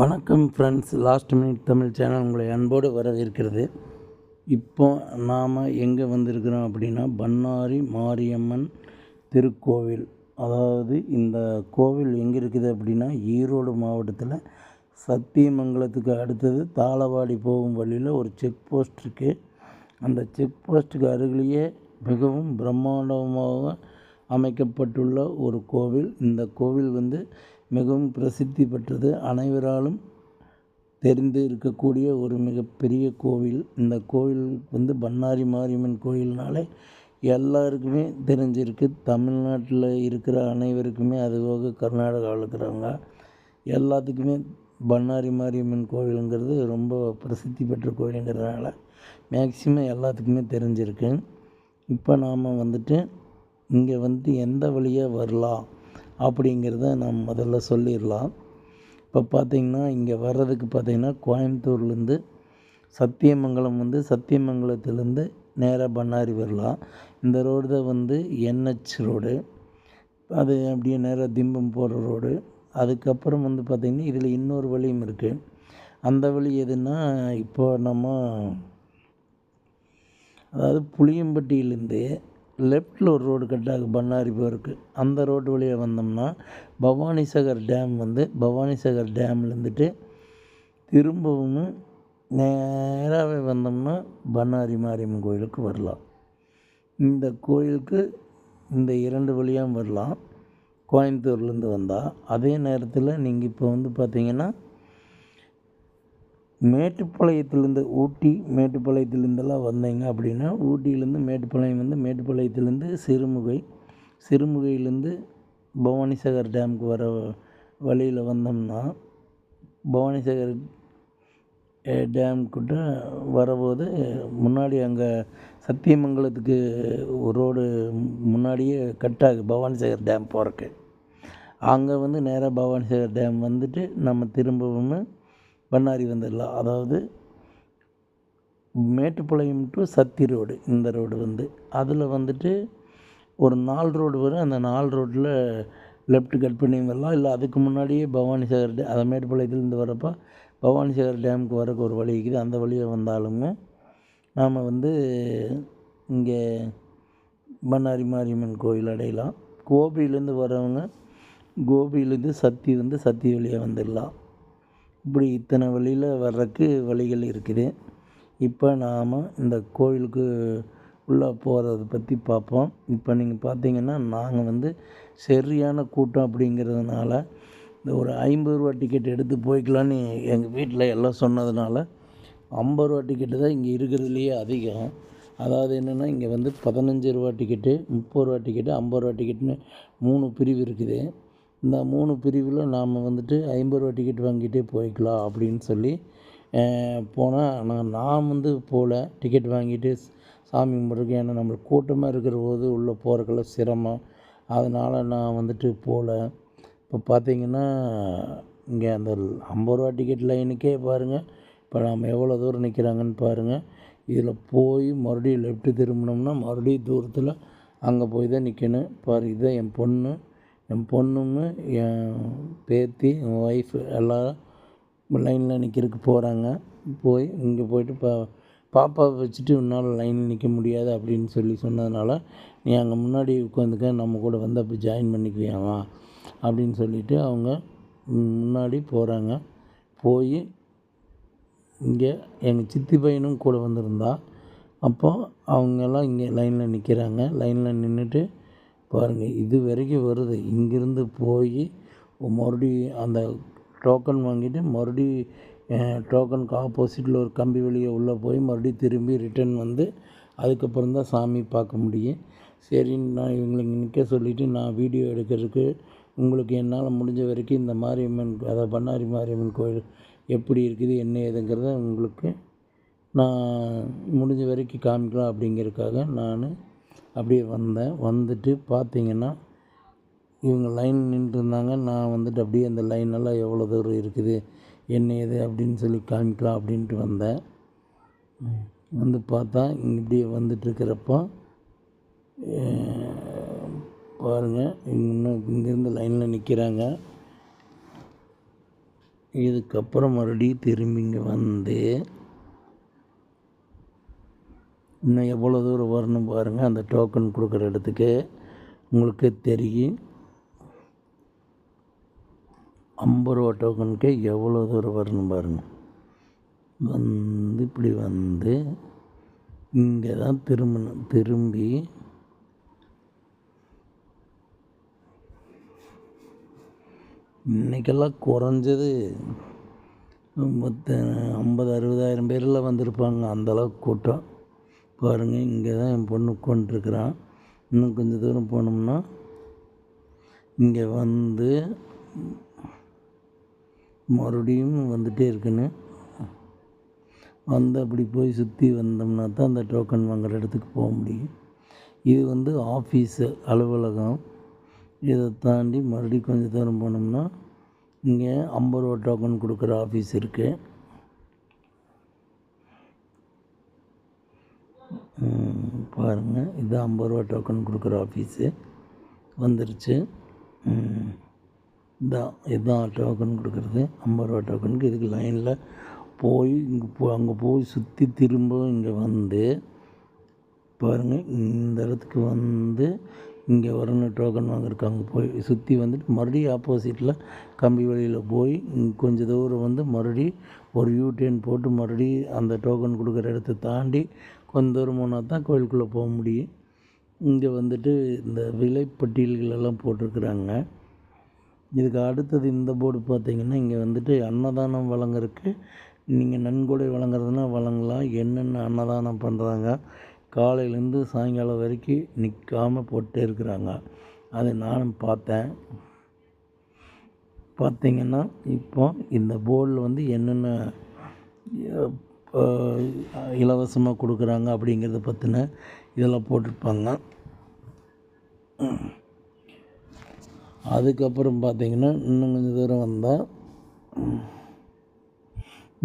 வணக்கம் friends last minute Tamil channel உங்களை அன்போடு வரவேற்கிறது. இப்போ நாம் எங்கே வந்திருக்கிறோம் அப்படின்னா பண்ணாரி மாரியம்மன் திருக்கோவில். அதாவது இந்த கோவில் எங்கே இருக்குது அப்படின்னா ஈரோடு மாவட்டத்தில் சத்தியமங்கலத்துக்கு அடுத்தது தாளவாடி போகும் வழியில் ஒரு செக் போஸ்ட் இருக்குது அந்த செக் போஸ்ட்டுக்கு அருகிலேயே மிகவும் பிரம்மாண்டமாக அமைக்கப்பட்டுள்ள ஒரு கோவில். இந்த கோவில் வந்து மிகவும் பிரசித்தி பெற்றது. அனைவராலும் தெரிந்து இருக்கக்கூடிய ஒரு மிகப்பெரிய கோவில். இந்த கோவில் வந்து பண்ணாரி மாரியம்மன் கோயில்னாலே எல்லாருக்குமே தெரிஞ்சிருக்கு. தமிழ்நாட்டில் இருக்கிற அனைவருக்குமே அதுபோக கர்நாடகாவில் இருக்கிறவங்க எல்லாத்துக்குமே பண்ணாரி மாரியம்மன் கோவிலுங்கிறது ரொம்ப பிரசித்தி பெற்ற கோயிலுங்கிறதுனால மேக்சிமம் எல்லாத்துக்குமே தெரிஞ்சிருக்கு. இப்போ நாம் வந்துட்டு இங்கே வந்து எந்த வழியாக வரலாம்? அப்படிங்கிறத நாம் முதல்ல சொல்லிடலாம். இப்போ பார்த்திங்கன்னா இங்கே வர்றதுக்கு பார்த்திங்கன்னா கோயம்புத்தூர்லேருந்து சத்தியமங்கலம் வந்து சத்தியமங்கலத்துலேருந்து நேராக பண்ணாரி வரலாம். இந்த ரோடு தான் வந்து என்ஹெச் ரோடு. அது அப்படியே நேராக திம்பம் போகிற ரோடு. அதுக்கப்புறம் வந்து பார்த்திங்கன்னா இதில் இன்னொரு வழியும் இருக்குது அந்த வழி எதுன்னா இப்போ நம்ம அதாவது புளியம்பட்டியிலேருந்து லெஃப்டில் ஒரு ரோடு கட்டாக பண்ணாரி போருக்கு அந்த ரோடு வழியாக வந்தோம்னா பவானிசாகர் டேம் வந்து பவானிசாகர் டேம்லேருந்துட்டு திரும்பவும் நேராகவே வந்தோம்னா பண்ணாரி மாரியம்மன் கோயிலுக்கு வரலாம். இந்த கோயிலுக்கு இந்த இரண்டு வழியாக வரலாம். கோயம்புத்தூர்லேருந்து வந்தால் அதே நேரத்தில் நீங்கள் இப்போ வந்து பார்த்தீங்கன்னா மேட்டுப்பாளையத்துலேருந்து ஊட்டி மேட்டுப்பாளையத்துலேருந்தெல்லாம் வந்தீங்க அப்படின்னா ஊட்டியிலேருந்து மேட்டுப்பாளையம் வந்து மேட்டுப்பாளையத்துலேருந்து சிறுமுகை சிறுமுகையிலேருந்து பவானிசாகர் டேமுக்கு வர வழியில் வந்தோம்னா பவானிசாகர் டேம்கிட்ட வரபோது முன்னாடி அங்கே சத்தியமங்கலத்துக்கு ரோடு முன்னாடியே கட் ஆகுது பவானிசாகர் டேம் போகிறக்கு அங்கே வந்து நேராக பவானிசாகர் டேம் வந்துட்டு நம்ம திரும்பவும் பண்ணாரி வந்துடலாம் அதாவது மேட்டுப்பாளையம் டு சத்தி ரோடு இந்த ரோடு வந்து. அதில் வந்துட்டு ஒரு நாலு ரோடு வரும். அந்த நாலு ரோட்டில் லெஃப்ட் கட் பண்ணி வரலாம் இல்லை அதுக்கு முன்னாடியே பவானிசாகர் டே அதை மேட்டுப்பாளையத்துலேருந்து வரப்போ பவானிசாகர் டேமுக்கு வரக்கு ஒரு வழி இருக்குது. அந்த வழியை வந்தாலுமே நாம் வந்து இங்கே பண்ணாரி மாரியம்மன் கோயில் அடையலாம். கோபியிலேருந்து வரவங்க கோபியிலேருந்து சத்தி வந்து சத்தி வழியாக வந்துடலாம். இப்படி இத்தனை வழியில் வர்றதுக்கு வழிகள் இருக்குது. இப்போ நாம் இந்த கோயிலுக்கு உள்ளே போகிறத பற்றி பார்ப்போம். இப்போ நீங்கள் பார்த்தீங்கன்னா நாங்கள் வந்து சரியான கூட்டம் அப்படிங்கிறதுனால இந்த ஒரு ஐம்பது ரூபா டிக்கெட் எடுத்து போய்க்கலான்னு எங்கள் வீட்டில் எல்லாம் சொன்னதுனால ஐம்பது ரூபா டிக்கெட்டு தான் இங்கே இருக்கிறதுலையே அதிகம். அதாவது என்னென்னா இங்கே வந்து பதினஞ்சு ரூபா டிக்கெட்டு முப்பது ரூபா டிக்கெட்டு ஐம்பது ரூபா டிக்கெட்டுன்னு மூணு பிரிவு இருக்குது. இந்த மூணு பிரிவில் நாம் வந்துட்டு ஐம்பது ரூபா டிக்கெட் வாங்கிட்டே போய்க்கலாம் அப்படின்னு சொல்லி போனால் நான் நான் வந்து போகல டிக்கெட் வாங்கிட்டு சாமி கும்பிட்றதுக்கு ஏன்னா நம்மளுக்கு கூட்டமாக இருக்கிற போது உள்ளே போகிறதுக்கெல்லாம் சிரமம். அதனால் நான் வந்துட்டு போகல இப்போ பார்த்திங்கன்னா இங்கே அந்த ஐம்பது ரூபா டிக்கெட் லைனுக்கே பாருங்கள் இப்போ நாம் எவ்வளோ தூரம் நிற்கிறாங்கன்னு பாருங்கள் இதில் போய் மறுபடியும் லெஃப்ட்டு திரும்பினோம்னா மறுபடியும் தூரத்தில் அங்கே போய் தான் நிற்கணும் பாரு இதுதான் என் பொண்ணு. என் பொண்ணுங்க என் பேத்தி என் ஒய்ஃபு எல்லோரும் லைனில் நிற்கிறதுக்கு போகிறாங்க போய் இங்கே போயிட்டு பா பாப்பாவை வச்சுட்டு உன்னால் லைனில் நிற்க முடியாது அப்படின்னு சொல்லி சொன்னதுனால நீ அங்கே முன்னாடி உட்காந்துக்க நம்ம கூட வந்து அப்போ ஜாயின் பண்ணிக்குவியாமா அப்படின்னு சொல்லிவிட்டு அவங்க முன்னாடி போகிறாங்க போய் இங்கே எங்கள் சித்தி பையனும் கூட வந்திருந்தா. அப்போ அவங்கெல்லாம் இங்கே லைனில் நிற்கிறாங்க லைனில் நின்றுட்டு பாருங்கள் இது வரைக்கும் வருது. இங்கேருந்து போய் மறுபடியும் அந்த டோக்கன் வாங்கிட்டு மறுபடி டோக்கனுக்கு ஆப்போசிட்டில் ஒரு கம்பி வழியை உள்ளே போய் மறுபடியும் திரும்பி ரிட்டர்ன் வந்து அதுக்கப்புறம் தான் சாமி பார்க்க முடியும். சரின்னு நான் இவங்களுக்கு நிற்க சொல்லிவிட்டு நான் வீடியோ எடுக்கிறதுக்கு உங்களுக்கு என்னால் முடிஞ்ச வரைக்கும் இந்த மாரியம்மன் அதாவது பண்ணாரி மாரியம்மன் கோயில் எப்படி இருக்குது என்ன ஏதுங்கிறத உங்களுக்கு நான் முடிஞ்ச வரைக்கும் காமிக்கலாம் அப்படிங்கிறதுக்காக நான் அப்படியே வந்தேன். வந்துட்டு பார்த்தீங்கன்னா இவங்க லைன் நின்றுருந்தாங்க. நான் வந்துட்டு அப்படியே அந்த லைனெல்லாம் எவ்வளோ தூரம் இருக்குது என்ன ஏது அப்படின்னு சொல்லி காமிக்கலாம் அப்படின்ட்டு வந்தேன். வந்து பார்த்தா இங்கே இப்படியே வந்துட்டுருக்கிறப்போ பாருங்கள் இன்னும் இங்கேருந்து லைனில் நிற்கிறாங்க இதுக்கப்புறம் மறுபடியும் திரும்பி இங்கே வந்து இன்னும் எவ்வளோ தூரம் வரணும் பாருங்கள் அந்த டோக்கன் கொடுக்குற இடத்துக்கு. உங்களுக்கு தெரியும் ஐம்பது ரூபா டோக்கனுக்கே எவ்வளோ தூரம் வரணும் பாருங்கள் வந்து இப்படி வந்து இங்கே தான் திரும்பணும் திரும்பி. இன்றைக்கெல்லாம் குறைஞ்சது மொத்த ஐம்பது அறுபதாயிரம் பேரில் வந்திருப்பாங்க அந்தளவுக்கு கூட்டம். பாருங்கள் இங்கே தான் என் பொண்ணு உட்காந்துருக்குறான் இன்னும் கொஞ்சம் தூரம் போனோம்னா இங்கே வந்து மறுபடியும் வந்துகிட்டே இருக்குன்னு. வந்து அப்படி போய் சுற்றி வந்தோம்னா தான் அந்த டோக்கன் வாங்குகிற இடத்துக்கு போக முடியும். இது வந்து ஆஃபீஸு அலுவலகம். இதை தாண்டி மறுபடியும் கொஞ்சம் தூரம் போனோம்னா இங்கே ஐம்பது ரூபா டோக்கன் கொடுக்குற ஆஃபீஸ் இருக்குது பாருங்கள் இது ஐம்பது ரூபா டோக்கன் கொடுக்குற ஆஃபீஸு வந்துருச்சு. இதான் இதுதான் டோக்கன் கொடுக்குறது. ஐம்பது ரூபா டோக்கனுக்கு இதுக்கு லைனில் போய் இங்கே போ அங்கே போய் சுற்றி திரும்ப இங்கே வந்து பாருங்கள் இந்த இடத்துக்கு வந்து இங்கே வரணும் டோக்கன் வாங்குறதுக்கு. அங்கே போய் சுற்றி வந்துட்டு மறுபடியும் ஆப்போசிட்டில் கம்பி வழியில் போய் கொஞ்சம் தூரம் வந்து மறுபடி ஒரு யூ டேன் போட்டு மறுபடியும் அந்த டோக்கன் கொடுக்குற இடத்த தாண்டி வந்து தூரம் போனால் தான் கோயிலுக்குள்ளே போக முடியும். இங்கே வந்துட்டு இந்த விலைப்பட்டியல்களெல்லாம் போட்டிருக்குறாங்க. இதுக்கு அடுத்தது இந்த போர்டு பார்த்தீங்கன்னா இங்கே வந்துட்டு அன்னதானம் வழங்குறதுக்கு நீங்கள் நன்கொடை வழங்குறதுனா வழங்கலாம். என்னென்ன அன்னதானம் பண்ணுறாங்க? காலையிலேருந்து சாயங்காலம் வரைக்கும் நிற்காமல் போட்டே இருக்கிறாங்க. அதை நானும் பார்த்தேன். பார்த்திங்கன்னா இப்போ இந்த போர்டில் வந்து என்னென்ன இலவசமாக கொடுக்குறாங்க அப்படிங்கிறத பற்றின இதெல்லாம் போட்டிருப்பாங்க. அதுக்கப்புறம் பார்த்தீங்கன்னா இன்னும் கொஞ்சம் தூரம் வந்தால்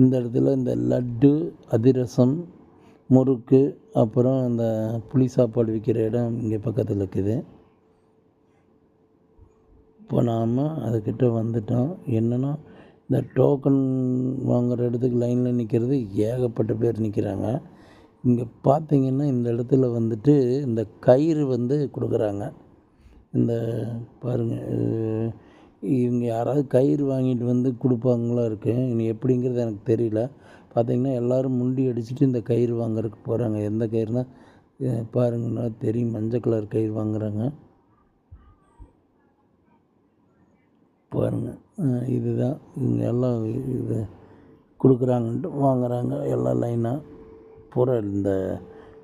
இந்த இடத்துல இந்த லட்டு அதிரசம் முறுக்கு அப்புறம் இந்த புளி சாப்பாடு விற்கிற இடம் இங்கே பக்கத்தில் இருக்குது. இப்போ நாம் அதுக்கிட்ட வந்துட்டோம். என்னென்னா இந்த டோக்கன் வாங்குகிற இடத்துக்கு லைனில் நிற்கிறது ஏகப்பட்ட பேர் நிற்கிறாங்க இங்கே பார்த்தீங்கன்னா இந்த இடத்துல வந்துட்டு இந்த கயிறு வந்து கொடுக்குறாங்க. இந்த பாருங்கள் இவங்க யாராவது கயிறு வாங்கிட்டு வந்து கொடுப்பாங்களா இருக்கு? இனி எப்படிங்கிறது எனக்கு தெரியல. பார்த்தீங்கன்னா எல்லோரும் முண்டி அடிச்சுட்டு இந்த கயிறு வாங்குறதுக்கு போகிறாங்க எந்த கயிறுனால் பாருங்கன்னா தெரியும். மஞ்சள் கலர் கயிறு வாங்குறாங்க. பாருங்கள் இதுதான். இங்கே எல்லாம் இது கொடுக்குறாங்கன்ட்டு வாங்குறாங்க. எல்லாம் லைனாக பூரா இந்த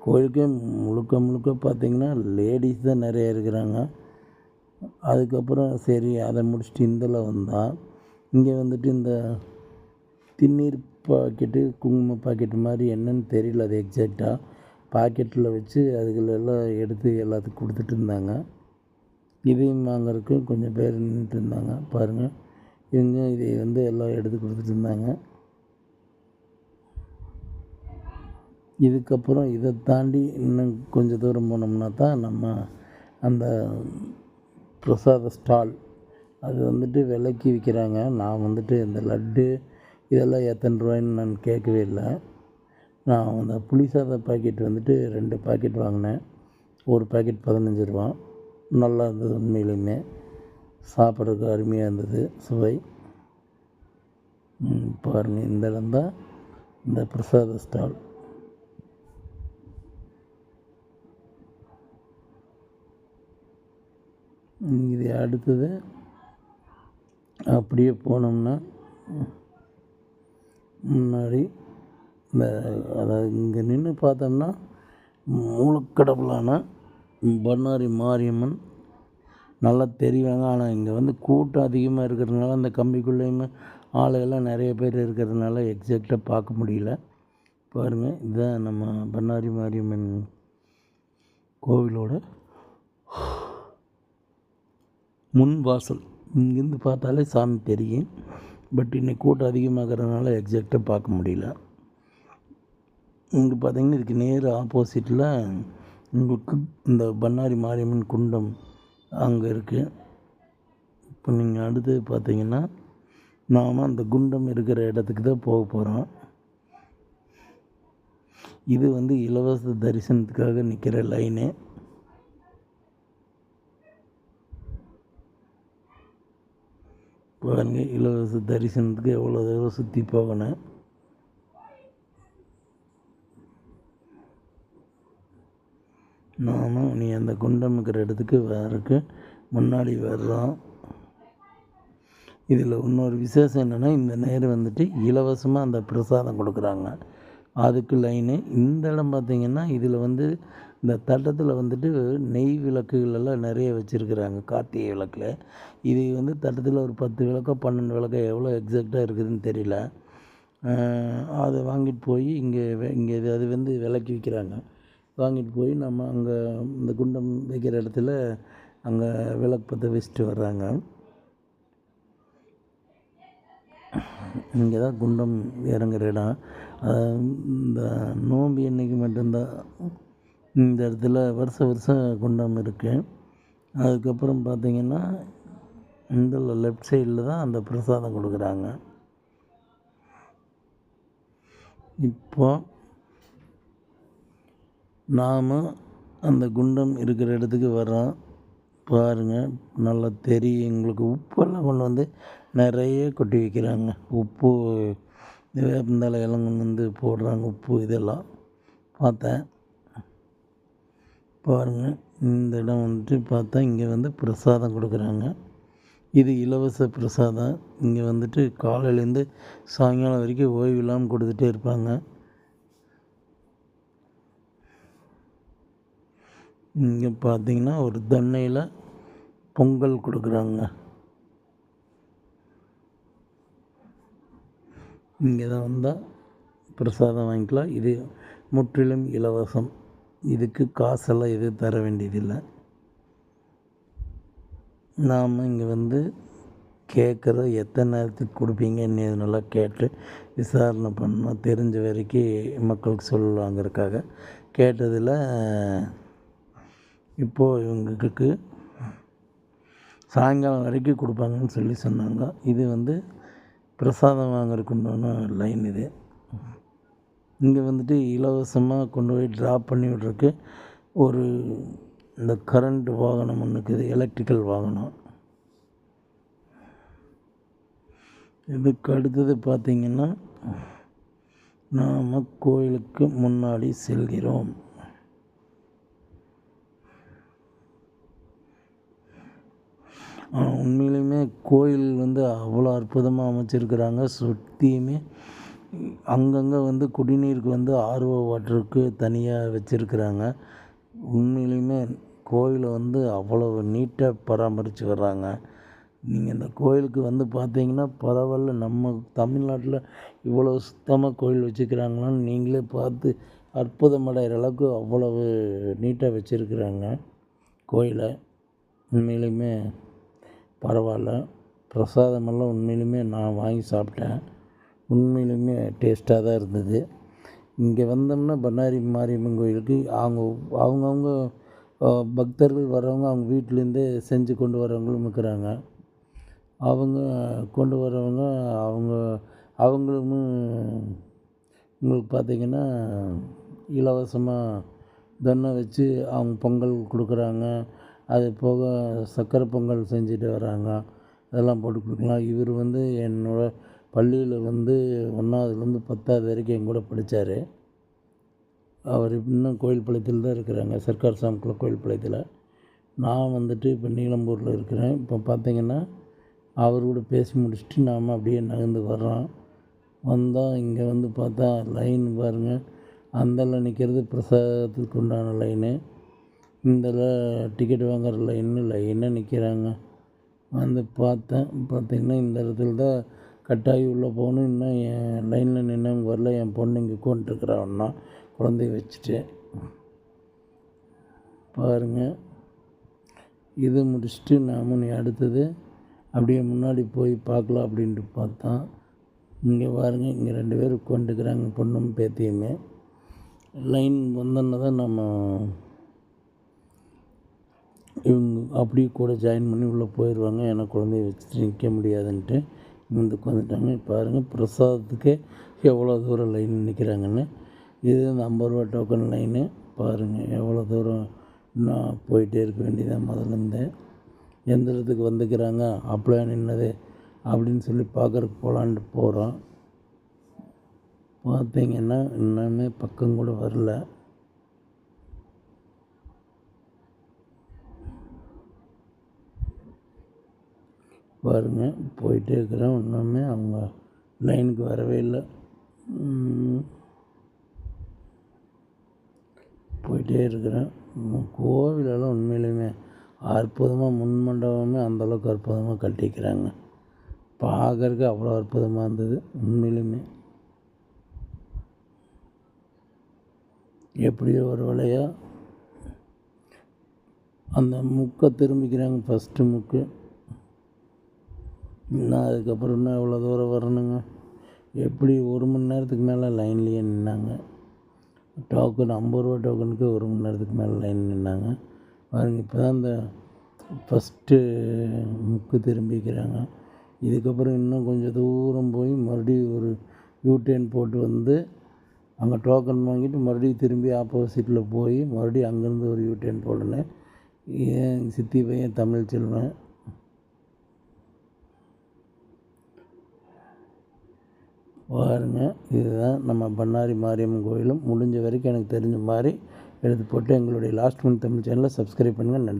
கோயிலுக்கே முழுக்க முழுக்க பார்த்திங்கன்னா லேடிஸ் தான் நிறைய இருக்கிறாங்க. அதுக்கப்புறம் சரி அதை முடிச்சுட்டு இந்தில் வந்தால் இங்கே வந்துட்டு இந்த திண்ணீர் பாக்கெட்டு குங்கும பாக்கெட்டு மாதிரி என்னன்னு தெரியல அது எக்ஸாக்டாக பாக்கெட்டில் வச்சு அதுகளெல்லாம் எடுத்து எல்லாத்துக்கும் கொடுத்துட்டு இருந்தாங்க. இதையும் வாங்குறதுக்கு கொஞ்சம் பேர் நின்றுட்டு இருந்தாங்க. பாருங்கள் இவங்க இதை வந்து எல்லாம் எடுத்து கொடுத்துட்டு இருந்தாங்க. இதுக்கப்புறம் இதை தாண்டி இன்னும் கொஞ்சம் தூரம் போனோம்னா தான் நம்ம அந்த பிரசாத ஸ்டால். அது வந்துட்டு விலைக்கு விற்கிறாங்க. நான் வந்துட்டு இந்த லட்டு இதெல்லாம் எத்தனை ரூபாய்ன்னு நான் கேட்கவே இல்லை. நான் அந்த புளிசாத பாக்கெட் வந்துட்டு ரெண்டு பாக்கெட் வாங்கினேன். ஒரு பாக்கெட் பதினஞ்சு ரூபா நல்லா இருந்தது உண்மையிலுமே. சாப்பிட்றதுக்கு அருமையாக இருந்தது சுவை. பாருங்கள் இந்த இடம் தான் இந்த பிரசாத ஸ்டால். இது அடுத்தது அப்படியே போனோம்னா முன்னாடி இந்த அதாவது இங்கே நின்று பார்த்தோம்னா மூலக்கடவுளான பண்ணாரி மாரியம்மன். நல்லா தெரிவாங்க. ஆனால் இங்கே வந்து கூட்டம் அதிகமாக இருக்கிறதுனால அந்த கம்பிக்குள்ளேயுமே ஆளுகள்லாம் நிறைய பேர் இருக்கிறதுனால எக்ஸாக்டாக பார்க்க முடியல. பாருங்கள் இதுதான் நம்ம பண்ணாரி மாரியம்மன் கோவிலோட முன் வாசல். இங்கேருந்து பார்த்தாலே சாமி தெரியும். பட் இன்னைக்கு கூட்டம் அதிகமாகிறதுனால எக்ஸாக்டாக பார்க்க முடியல. இங்கே பார்த்தீங்கன்னா இதுக்கு நேர் ஆப்போசிட்டில் உங்களுக்கு இந்த பண்ணாரி மாரியம்மன் குண்டம் அங்கே இருக்குது இப்போ நீங்கள் அடுத்து பார்த்தீங்கன்னா நாம் அந்த குண்டம் இருக்கிற இடத்துக்கு தான் போக போகிறோம். இது வந்து இலவச தரிசனத்துக்காக நிற்கிற லைனு பாருங்கள் இலவச தரிசனத்துக்கு எவ்வளோ தூரம் சுற்றி போகணும். நாம் நீ அந்த குண்டம் இருக்கிற இடத்துக்கு வரக்கு முன்னாடி வர்றோம் இதில் இன்னொரு விசேஷம் என்னென்னா இந்த நேரம் வந்துட்டு இலவசமாக அந்த பிரசாதம் கொடுக்குறாங்க. அதுக்கு லைனு இந்த இடம் பார்த்திங்கன்னா இதில் வந்து இந்த தட்டத்தில் வந்துட்டு நெய் விளக்குகளெல்லாம் நிறைய வச்சுருக்குறாங்க கார்த்திகை விளக்கில். இது வந்து தட்டத்தில் ஒரு பத்து விளக்கோ பன்னெண்டு விளக்கோ எவ்வளோ எக்ஸாக்டாக இருக்குதுன்னு தெரியல. அதை வாங்கிட்டு போய் இங்கே இங்கே இது அது வந்து விலைக்கு விற்கிறாங்க வாங்கிட்டு போய் நம்ம அங்கே இந்த குண்டம் வைக்கிற இடத்துல அங்கே விளக்கு பற்ற வச்சுட்டு வர்றாங்க. இங்கே தான் குண்டம் இறங்குற இடம். இந்த நோம்பி அன்னைக்கு மட்டும்தான் இந்த இடத்துல வருஷ வருஷம் குண்டம் இருக்குது அதுக்கப்புறம் பார்த்திங்கன்னா இந்த லெஃப்ட் சைடில் தான் அந்த பிரசாதம் கொடுக்குறாங்க. இப்போ நாம் அந்த குண்டம் இருக்கிற இடத்துக்கு வர்றோம். பாருங்கள் நல்லா தெரியும். எங்களுக்கு உப்பெல்லாம் கொண்டு வந்து நிறைய கொட்டி வைக்கிறாங்க. உப்பு வேப்பந்தழை எல்லாம் கொண்டு வந்து போடுறாங்க. உப்பு இதெல்லாம் பார்த்தேன். பாருங்கள் இந்த இடம் வந்துட்டு பார்த்தா இங்கே வந்து பிரசாதம் கொடுக்குறாங்க. இது இலவச பிரசாதம். இங்கே வந்துட்டு காலையிலேருந்து சாயங்காலம் வரைக்கும் ஓய்வு இல்லாமல் கொடுத்துட்டே இருப்பாங்க. இங்கே பார்த்தீங்கன்னா ஒரு தென்னையில் பொங்கல் கொடுக்குறாங்க. இங்கே தான் வந்தால் பிரசாதம் வாங்கிக்கலாம். இது முற்றிலும் இலவசம். இதுக்கு காசெல்லாம் எதுவும் தர வேண்டியதில்லை. நாம் இங்கே வந்து கேட்குற எத்தனை நேரத்துக்கு கொடுப்பீங்கன்னு நல்லா கேட்டு விசாரணை பண்ணோம் தெரிஞ்ச வரைக்கும் மக்களுக்கு சொல்லலாங்கிறதுக்காக. கேட்டதில் இப்போது இவங்களுக்கு சாயங்காலம் வரைக்கும் கொடுப்பாங்கன்னு சொல்லி சொன்னாங்க. இது வந்து பிரசாதம் வாங்குறதுக்கு உண்டான லைன் இது. இங்கே வந்துட்டு இலவசமாக கொண்டு போய் ட்ராப் பண்ணி விட்றதுக்கு ஒரு இந்த கரண்ட் வாகனம் ஒன்று இருக்குது எலக்ட்ரிக்கல் வாகனம். இதுக்கு அடுத்தது பார்த்திங்கன்னா நாம் கோயிலுக்கு முன்னாடி செல்கிறோம். உண்மையிலுமே கோயில் வந்து அவ்வளோ அற்புதமாக அமைச்சிருக்கிறாங்க. சுற்றியுமே அங்கங்கே வந்து குடிநீருக்கு வந்து ஆர்ஓ வாட்டருக்கு தனியாக வச்சுருக்குறாங்க. உண்மையிலுமே கோயிலை வந்து அவ்வளவு நீட்டாக பராமரித்து வர்றாங்க. நீங்கள் இந்த கோயிலுக்கு வந்து பார்த்தீங்கன்னா பரவாயில்ல நம்ம தமிழ்நாட்டில் இவ்வளோ சுத்தமாக கோயில் வச்சுக்கிறாங்களான்னு நீங்களே பார்த்து அற்புதம் அடைகிற அளவுக்கு அவ்வளவு நீட்டாக வச்சுருக்குறாங்க கோயிலை. உண்மையிலுமே பரவாயில்ல. பிரசாதமெல்லாம் உண்மையிலுமே நான் வாங்கி சாப்பிட்டேன். உண்மையிலுமே டேஸ்ட்டாக தான் இருந்தது. இங்கே வந்தோம்னா பண்ணாரி மாரியம்மன் கோயிலுக்கு அவங்க அவங்கவுங்க பக்தர்கள் வர்றவங்க அவங்க வீட்டிலேருந்தே செஞ்சு கொண்டு வரவங்களும் இருக்கிறாங்க. அவங்க கொண்டு வரவங்க அவங்க அவங்களும் உங்களுக்கு பார்த்திங்கன்னா இலவசமாக தன்னை வச்சு அவங்க பொங்கல் கொடுக்குறாங்க. அது போக சக்கரை பொங்கல் செஞ்சுட்டு வராங்க. அதெல்லாம் போட்டு கொடுக்கலாம். இவர் வந்து என்னோடய பள்ளியில் வந்து ஒன்றாவதுலேருந்து பத்தாவது வரைக்கும் என் கூட படித்தார் அவர் இன்னும் கோயில்பாளையத்தில் தான் இருக்கிறாங்க. சர்க்கார் சாமிக்குள்ள கோயில்பாளையத்தில் நான் வந்துட்டு இப்போ நீலம்பூரில் இருக்கிறேன். இப்போ பார்த்தீங்கன்னா அவர் கூட பேசி முடிச்சுட்டு நாம் அப்படியே நகர்ந்து வர்றோம். வந்தால் இங்கே வந்து பார்த்தா லைன் பாருங்கள் அந்தல நிற்கிறது பிரசாதத்துக்கு உண்டான லைனு இந்தல டிக்கெட் வாங்குற லைன் லைனாக நிற்கிறாங்க வந்து பார்த்தேன். பார்த்தீங்கன்னா இந்த இடத்துல தான் கட்டாயி உள்ளே போகணும். இன்னும் என் லைனில் நின்றவங்க வரல. என் பொண்ணு இங்கே உட்காந்துருக்குறா ஒன்றா குழந்தைய வச்சுட்டு. பாருங்கள் இது முடிச்சுட்டு நாம நீ அடுத்தது அப்படியே முன்னாடி போய் பார்க்கலாம் அப்படின்ட்டு பார்த்தோம் இங்கே பாருங்கள் இங்கே ரெண்டு பேர் உட்காந்துக்கிறாங்க பொண்ணும் பேத்தியுமே. லைன் வந்தோன்னே தான் நம்ம இவங்க அப்படியே கூட ஜாயின் பண்ணி உள்ளே போயிடுவாங்க ஏன்னா குழந்தைய வச்சுட்டு நிற்க முடியாதுன்ட்டு வந்து உட்காந்துட்டாங்க. பாருங்கள் பிரசாதத்துக்கே எவ்வளோ தூரம் லைன் நிற்கிறாங்கன்னு இது இந்த ஐம்பது ரூபா டோக்கன் லைனு பாருங்கள் எவ்வளோ தூரம் இன்னும் போயிட்டே இருக்க வேண்டியதான் முதல்லேருந்தே எந்த இடத்துக்கு வந்துக்கிறாங்க அப்படியே நின்னது அப்படின்னு சொல்லி பார்க்குறக்கு போகலான்ட்டு போகிறோம் பார்த்தீங்கன்னா இன்னுமே பக்கம் கூட வரல. பாருங்கள் போயிட்டே இருக்கிறேன். இன்னுமே அவங்க லைனுக்கு வரவே இல்லை. போயிட்டே இருக்கிறேன். கோவிலெல்லாம் உண்மையிலுமே அற்புதமாக முன் மண்டபமே அந்தளவுக்கு அற்புதமாக கட்டிக்கிறாங்க. பார்க்கறக்கு அவ்வளோ அற்புதமாக இருந்தது உண்மையிலுமே. எப்படியோ ஒரு வழியாக அந்த முக்கை திரும்பிக்கிறாங்க ஃபஸ்ட்டு முக்கு. இன்னும் அதுக்கப்புறம் இன்னும் எவ்வளோ தூரம் வரணுங்க? எப்படி ஒரு மணி நேரத்துக்கு மேலே லைன்லேயே நின்னாங்க? டோக்கன் ஐம்பது ரூபா டோக்கனுக்கு ஒரு மணி நேரத்துக்கு மேலே லைன் நின்னாங்க. பாருங்கள் இப்போ தான் இந்த ஃபஸ்ட்டு முக்கு திரும்பிக்கிறாங்க. இதுக்கப்புறம் இன்னும் கொஞ்சம் தூரம் போய் மறுபடியும் ஒரு யூடேன் போட்டு வந்து அங்கே டோக்கன் வாங்கிட்டு மறுபடியும் திரும்பி ஆப்போசிட்டில் போய் மறுபடியும் அங்கேருந்து ஒரு யூடேன் போடணும் என் சித்தி பையன் தமிழ் செல்வன். வாருங்க இதுதான் நம்ம பண்ணாரி மாரியம்மன் கோயிலும். முடிஞ்ச வரைக்கும் எனக்கு தெரிஞ்ச மாதிரி எடுத்து போட்டு எங்களுடைய லாஸ்ட் மந்த் தமிழ் சேனலை சப்ஸ்கிரைப் பண்ணுங்கள் நன்றி.